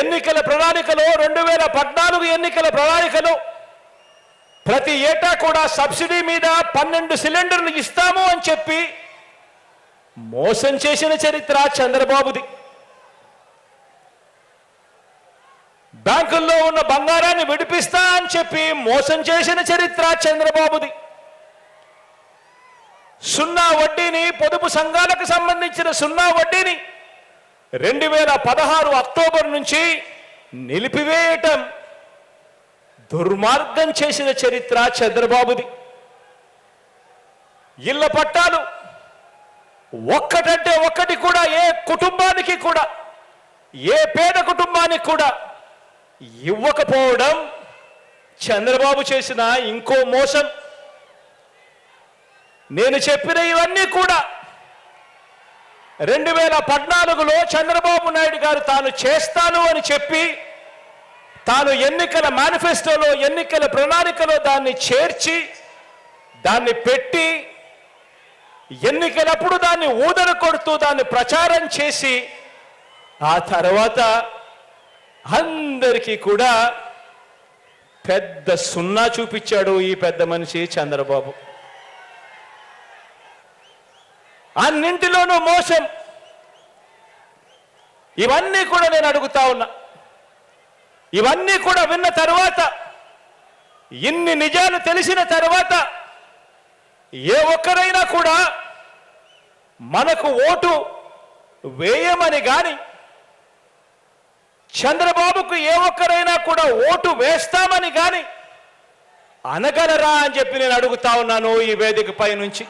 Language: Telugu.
ఎన్నికల ప్రణాళికలో రెండు వేల పద్నాలుగు ఎన్నికల ప్రణాళికలో ప్రతి ఏటా కూడా సబ్సిడీ మీద పన్నెండు సిలిండర్లు ఇస్తాము అని చెప్పి మోసం చేసిన చరిత్ర చంద్రబాబుది. బ్యాంకుల్లో ఉన్న బంగారాన్ని విడిపిస్తా అని చెప్పి మోసం చేసిన చరిత్ర చంద్రబాబుది. సున్నా వడ్డీని పొదుపు సంఘాలకు సంబంధించిన సున్నా వడ్డీని రెండు వేల పదహారు అక్టోబర్ నుంచి నిలిపివేయటం దుర్మార్గం చేసిన చరిత్ర చంద్రబాబుది. ఇళ్ళ పట్టాలు ఒక్కటంటే ఒక్కటి కూడా ఏ కుటుంబానికి కూడా ఏ పేద కుటుంబానికి కూడా ఇవ్వకపోవడం చంద్రబాబు చేసిన ఇంకో మోసం. నేను చెప్పిన ఇవన్నీ కూడా రెండు వేల పద్నాలుగులో చంద్రబాబు నాయుడు గారు తాను చేస్తాను అని చెప్పి తాను ఎన్నికల మేనిఫెస్టోలో ఎన్నికల ప్రణాళికలో దాన్ని చేర్చి దాన్ని పెట్టి ఎన్నికలప్పుడు దాన్ని ఊదర కొడుతూ దాన్ని ప్రచారం చేసి ఆ తర్వాత అందరికీ కూడా పెద్ద సున్నా చూపించాడు ఈ పెద్ద మనిషి చంద్రబాబు. అన్నింటిలోనూ మోసం. ఇవన్నీ కూడా నేను అడుగుతా ఉన్నా. ఇవన్నీ కూడా విన్న తర్వాత ఇన్ని నిజాలు తెలిసిన తర్వాత ఏ ఒక్కరైనా కూడా మనకు ఓటు వేయమని గాని చంద్రబాబుకు ఏ ఒక్కరైనా కూడా ఓటు వేస్తామని గాని అనగలరా అని చెప్పి నేను అడుగుతా ఉన్నాను ఈ వేదికపై నుంచి.